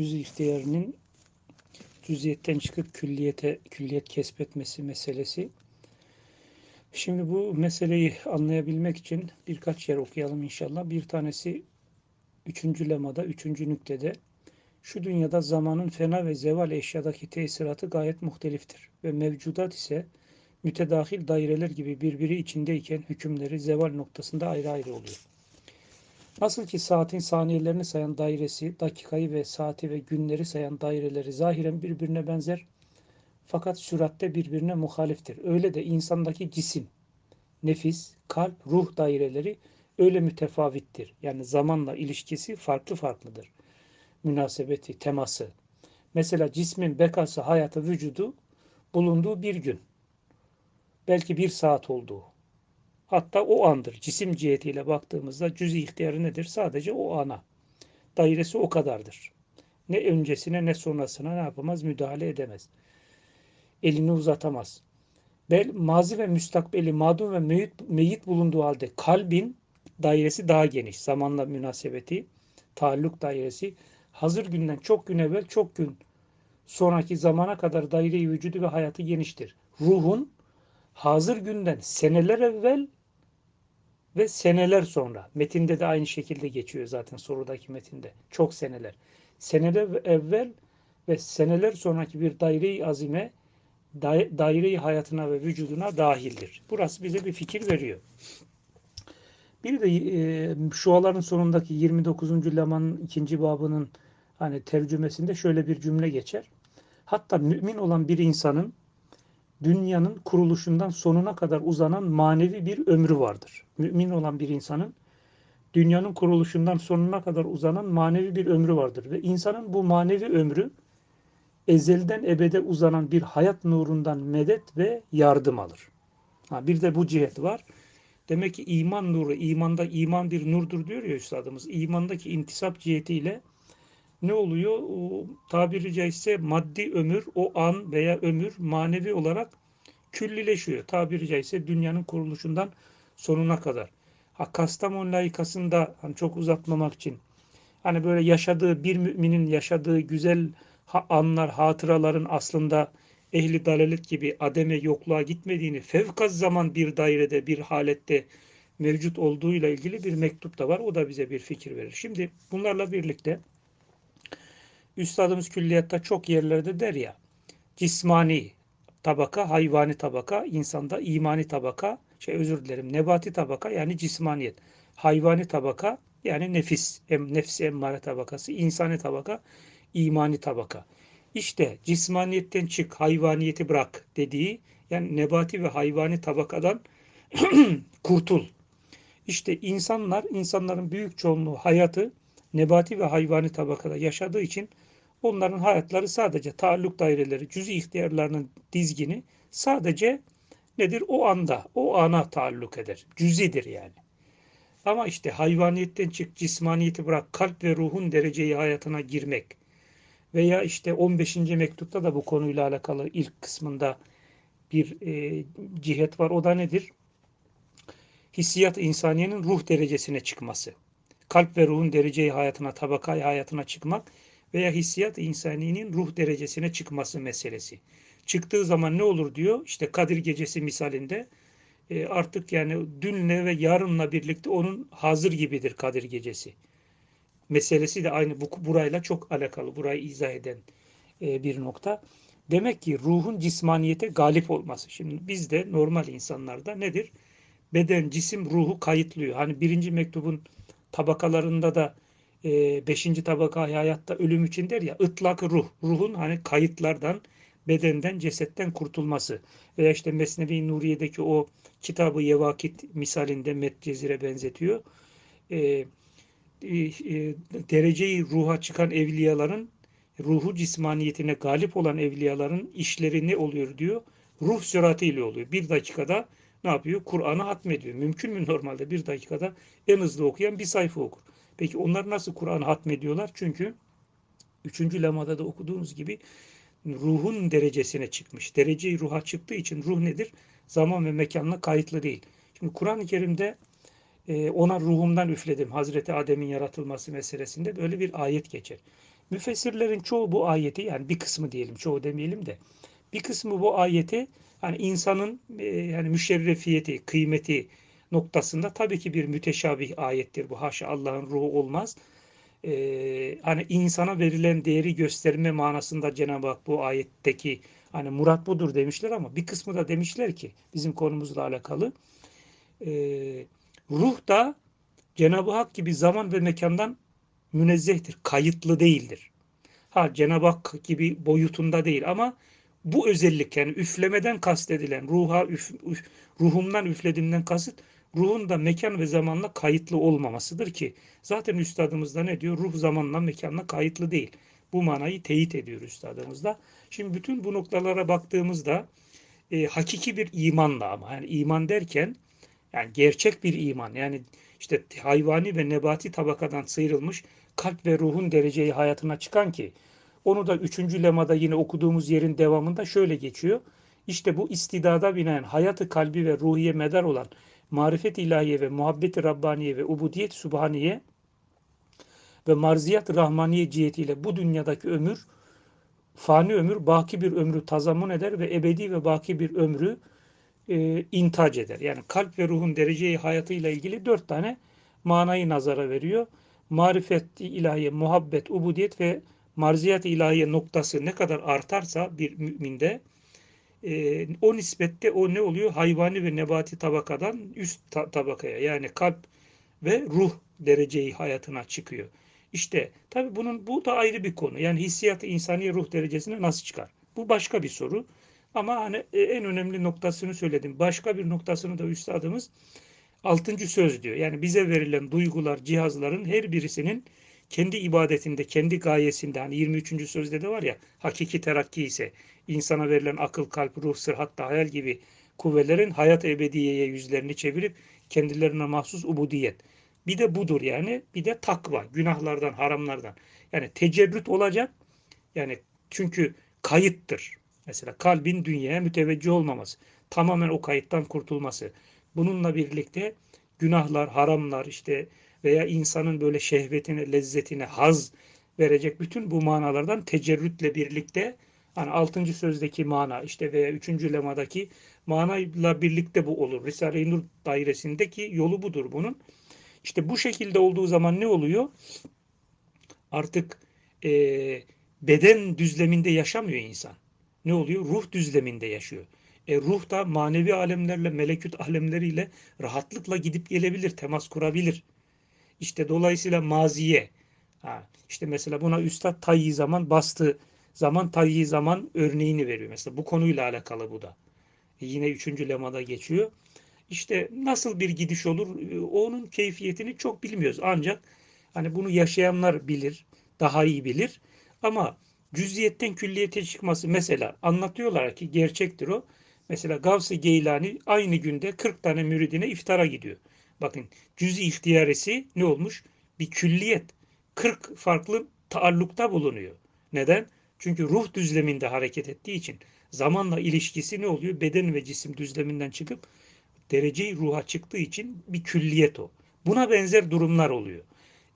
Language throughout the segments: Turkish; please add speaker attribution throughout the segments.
Speaker 1: cüz ihtiyarının cüziyetten çıkıp külliyete külliyet kesbetmesi meselesi. Şimdi bu meseleyi anlayabilmek için birkaç yer okuyalım inşallah. Bir tanesi üçüncü lemada, üçüncü nüktede şu dünyada zamanın fena ve zeval eşyadaki tesiratı gayet muhteliftir ve mevcudat ise mütedahil daireler gibi birbiri içindeyken hükümleri zeval noktasında ayrı ayrı oluyor. Nasıl ki saatin saniyelerini sayan dairesi, dakikayı ve saati ve günleri sayan daireleri zahiren birbirine benzer fakat süratte birbirine muhaliftir. Öyle de insandaki cisim, nefis, kalp, ruh daireleri öyle mütefavittir. Yani zamanla ilişkisi farklı farklıdır. Münasebeti, teması. Mesela cismin bekası, hayatı, vücudu bulunduğu bir gün. Belki bir saat olduğu. Hatta o andır. Cisim cihetiyle baktığımızda cüz-i ihtiyarı nedir? Sadece o ana. Dairesi o kadardır. Ne öncesine ne sonrasına ne yapamaz? Müdahale edemez. Elini uzatamaz. Bel, mazi ve müstakbeli madun ve meyit, meyit bulunduğu halde kalbin dairesi daha geniş. Zamanla münasebeti, taalluk dairesi hazır günden çok gün evvel çok gün sonraki zamana kadar daire-i vücudu ve hayatı geniştir. Ruhun hazır günden seneler evvel ve seneler sonra. Metinde de aynı şekilde geçiyor zaten sorudaki metinde. Çok seneler. Seneler evvel ve seneler sonraki bir daire-i azime daire-i hayatına ve vücuduna dahildir. Burası bize bir fikir veriyor. Bir de e, şuaların sonundaki 29. Leman'ın ikinci babının hani tercümesinde şöyle bir cümle geçer. Hatta mümin olan bir insanın dünyanın kuruluşundan sonuna kadar uzanan manevi bir ömrü vardır. Mümin olan bir insanın dünyanın kuruluşundan sonuna kadar uzanan manevi bir ömrü vardır. Ve insanın bu manevi ömrü ezelden ebede uzanan bir hayat nurundan medet ve yardım alır. Ha, bir de bu cihet var. Demek ki iman nuru, imanda iman bir nurdur diyor ya üstadımız. İmandaki intisap cihetiyle ne oluyor? O, tabiri caizse maddi ömür, o an veya ömür manevi olarak küllileşiyor. Tabiri caizse dünyanın kuruluşundan sonuna kadar. Ha, Kastamonu layıkasında hani çok uzatmamak için hani böyle yaşadığı bir müminin yaşadığı güzel anlar, hatıraların aslında ehli dalalet gibi ademe yokluğa gitmediğini fevkaz zaman bir dairede, bir halette mevcut olduğuyla ilgili bir mektup da var. O da bize bir fikir verir. Şimdi bunlarla birlikte Üstadımız külliyatta çok yerlerde der ya cismani tabaka, hayvani tabaka, insanda imani tabaka, şey özür dilerim nebati tabaka yani cismaniyet. Hayvani tabaka yani nefis, em, nefsi emmare tabakası, insani tabaka, imani tabaka. İşte cismaniyetten çık, hayvaniyeti bırak dediği yani nebati ve hayvani tabakadan kurtul. İşte insanlar, insanların büyük çoğunluğu hayatı nebati ve hayvani tabakada yaşadığı için onların hayatları sadece taalluk daireleri, cüz-i ihtiyarlarının dizgini sadece nedir? O anda, o ana taalluk eder. Cüzidir yani. Ama işte hayvaniyetten çık, cismaniyeti bırak, kalp ve ruhun dereceyi hayatına girmek veya işte 15. mektupta da bu konuyla alakalı ilk kısmında bir e, cihet var. O da nedir? Hissiyat insaniyenin ruh derecesine çıkması. Kalp ve ruhun dereceyi hayatına, tabakayı hayatına çıkmak veya hissiyat insaniyenin ruh derecesine çıkması meselesi. Çıktığı zaman ne olur diyor? İşte Kadir Gecesi misalinde e, artık yani dünle ve yarınla birlikte onun hazır gibidir Kadir Gecesi meselesi de aynı bu burayla çok alakalı. Burayı izah eden e, bir nokta. Demek ki ruhun cismaniyete galip olması. Şimdi bizde normal insanlarda nedir? Beden, cisim, ruhu kayıtlıyor. Hani birinci mektubun tabakalarında da e, beşinci tabaka hayatta ölüm için der ya ıtlak ruh. Ruhun hani kayıtlardan, bedenden, cesetten kurtulması. Veya işte Mesnevi Nuriye'deki o kitabı Yevakit misalinde Medcezir'e benzetiyor. E, e, e, dereceyi ruha çıkan evliyaların ruhu cismaniyetine galip olan evliyaların işleri ne oluyor diyor. Ruh süratıyla oluyor. Bir dakikada ne yapıyor? Kur'an'ı hatmediyor. Mümkün mü normalde bir dakikada en hızlı okuyan bir sayfa okur. Peki onlar nasıl Kur'an'ı hatmediyorlar? Çünkü üçüncü lemada da okuduğumuz gibi ruhun derecesine çıkmış. Dereceyi ruha çıktığı için ruh nedir? Zaman ve mekanla kayıtlı değil. Şimdi Kur'an-ı Kerim'de ee, ona ruhumdan üfledim. Hazreti Adem'in yaratılması meselesinde böyle bir ayet geçer. Müfessirlerin çoğu bu ayeti yani bir kısmı diyelim çoğu demeyelim de bir kısmı bu ayeti hani insanın e, yani müşerrefiyeti, kıymeti noktasında tabii ki bir müteşabih ayettir bu. Haşa Allah'ın ruhu olmaz. Ee, hani insana verilen değeri gösterme manasında Cenab-ı Hak bu ayetteki hani murat budur demişler ama bir kısmı da demişler ki bizim konumuzla alakalı e, ruh da Cenab-ı Hak gibi zaman ve mekandan münezzehtir. Kayıtlı değildir. Ha Cenab-ı Hak gibi boyutunda değil ama bu özellik yani üflemeden kastedilen ruha üf, üf, ruhumdan üflediğimden kasıt ruhun da mekan ve zamanla kayıtlı olmamasıdır ki zaten üstadımız da ne diyor? Ruh zamanla mekanla kayıtlı değil. Bu manayı teyit ediyor üstadımız da. Şimdi bütün bu noktalara baktığımızda e, hakiki bir imanla ama yani iman derken yani gerçek bir iman yani işte hayvani ve nebati tabakadan sıyrılmış kalp ve ruhun dereceyi hayatına çıkan ki onu da üçüncü lemada yine okuduğumuz yerin devamında şöyle geçiyor. İşte bu istidada binen hayatı kalbi ve ruhiye medar olan marifet ilahiye ve muhabbeti Rabbaniye ve ubudiyet subhaniye ve marziyat rahmaniye cihetiyle bu dünyadaki ömür fani ömür baki bir ömrü tazammun eder ve ebedi ve baki bir ömrü e, intac eder. Yani kalp ve ruhun dereceyi hayatıyla ilgili dört tane manayı nazara veriyor. Marifet ilahiye, muhabbet, ubudiyet ve marziyat ilahiye noktası ne kadar artarsa bir müminde e, o nispette o ne oluyor? Hayvani ve nebati tabakadan üst ta tabakaya yani kalp ve ruh dereceyi hayatına çıkıyor. İşte tabi bunun bu da ayrı bir konu. Yani hissiyatı insani ruh derecesine nasıl çıkar? Bu başka bir soru. Ama hani e, en önemli noktasını söyledim. Başka bir noktasını da üstadımız altıncı söz diyor. Yani bize verilen duygular, cihazların her birisinin kendi ibadetinde, kendi gayesinde hani 23. sözde de var ya hakiki terakki ise insana verilen akıl, kalp, ruh, sır hatta hayal gibi kuvvelerin hayat ebediyeye yüzlerini çevirip kendilerine mahsus ubudiyet. Bir de budur yani. Bir de takva. Günahlardan, haramlardan. Yani tecerrüt olacak. Yani çünkü kayıttır. Mesela kalbin dünyaya müteveccih olmaması. Tamamen o kayıttan kurtulması. Bununla birlikte günahlar, haramlar işte veya insanın böyle şehvetine, lezzetine haz verecek bütün bu manalardan tecerrütle birlikte hani 6. sözdeki mana işte veya 3. lemadaki manayla birlikte bu olur. Risale-i Nur dairesindeki yolu budur bunun. İşte bu şekilde olduğu zaman ne oluyor? Artık e, beden düzleminde yaşamıyor insan. Ne oluyor? Ruh düzleminde yaşıyor. E, ruh da manevi alemlerle, melekut alemleriyle rahatlıkla gidip gelebilir, temas kurabilir. İşte dolayısıyla maziye, ha, işte mesela buna Üstad tayyi zaman bastı zaman tayyi zaman örneğini veriyor. Mesela bu konuyla alakalı bu da. E, yine üçüncü lemada geçiyor. İşte nasıl bir gidiş olur e, onun keyfiyetini çok bilmiyoruz. Ancak hani bunu yaşayanlar bilir, daha iyi bilir. Ama cüziyetten külliyete çıkması mesela anlatıyorlar ki gerçektir o. Mesela Gavs-ı Geylani aynı günde 40 tane müridine iftara gidiyor. Bakın cüz-i ihtiyaresi ne olmuş? Bir külliyet. 40 farklı taallukta bulunuyor. Neden? Çünkü ruh düzleminde hareket ettiği için zamanla ilişkisi ne oluyor? Beden ve cisim düzleminden çıkıp dereceyi ruha çıktığı için bir külliyet o. Buna benzer durumlar oluyor.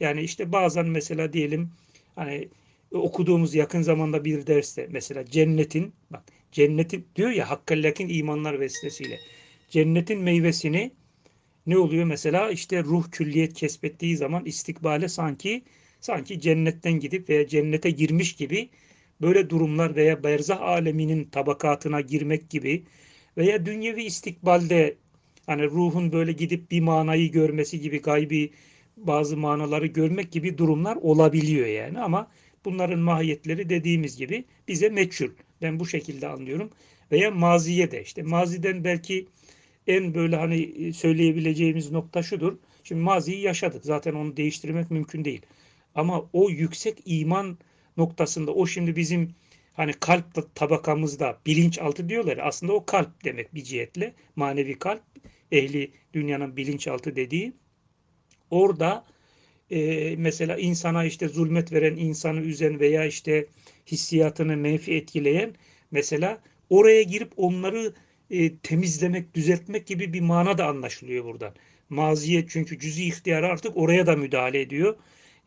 Speaker 1: Yani işte bazen mesela diyelim hani okuduğumuz yakın zamanda bir derste mesela cennetin bak cennetin diyor ya hakkallakin imanlar vesilesiyle. Cennetin meyvesini ne oluyor? Mesela işte ruh külliyet kesbettiği zaman istikbale sanki sanki cennetten gidip veya cennete girmiş gibi böyle durumlar veya berzah aleminin tabakatına girmek gibi veya dünyevi istikbalde hani ruhun böyle gidip bir manayı görmesi gibi gaybi bazı manaları görmek gibi durumlar olabiliyor yani. Ama bunların mahiyetleri dediğimiz gibi bize meçhul. Ben bu şekilde anlıyorum. Veya maziye de işte maziden belki en böyle hani söyleyebileceğimiz nokta şudur. Şimdi maziyi yaşadık. Zaten onu değiştirmek mümkün değil. Ama o yüksek iman noktasında o şimdi bizim hani kalp tabakamızda bilinçaltı diyorlar. Aslında o kalp demek bir cihetle. Manevi kalp ehli dünyanın bilinçaltı dediği. Orada e, mesela insana işte zulmet veren, insanı üzen veya işte hissiyatını menfi etkileyen mesela oraya girip onları e, temizlemek, düzeltmek gibi bir mana da anlaşılıyor buradan. Maziye çünkü cüzi ihtiyarı artık oraya da müdahale ediyor.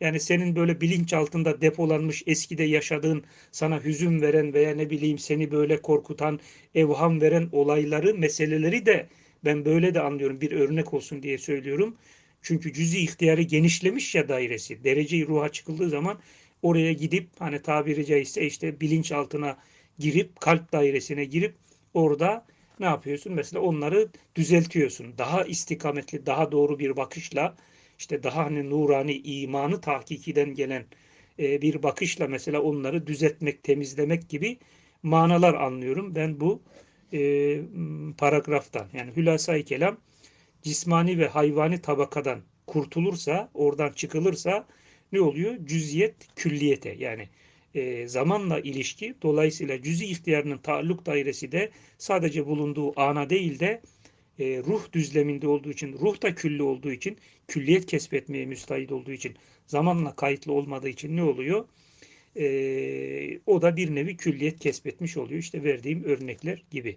Speaker 1: Yani senin böyle bilinç altında depolanmış eskide yaşadığın sana hüzün veren veya ne bileyim seni böyle korkutan, evham veren olayları, meseleleri de ben böyle de anlıyorum. Bir örnek olsun diye söylüyorum. Çünkü cüzi ihtiyarı genişlemiş ya dairesi. Derece-i ruha çıkıldığı zaman oraya gidip hani tabiri caizse işte bilinç altına girip kalp dairesine girip orada ne yapıyorsun? Mesela onları düzeltiyorsun. Daha istikametli, daha doğru bir bakışla işte daha hani nurani imanı tahkikiden gelen e, bir bakışla mesela onları düzeltmek, temizlemek gibi manalar anlıyorum. Ben bu e, paragraftan yani hülasa-i kelam cismani ve hayvani tabakadan kurtulursa, oradan çıkılırsa ne oluyor? Cüziyet külliyete yani e, zamanla ilişki dolayısıyla cüzi ihtiyarının taalluk dairesi de sadece bulunduğu ana değil de e, ruh düzleminde olduğu için, ruh da külli olduğu için, külliyet kesbetmeye müstahit olduğu için, zamanla kayıtlı olmadığı için ne oluyor? E, o da bir nevi külliyet kesbetmiş oluyor. İşte verdiğim örnekler gibi.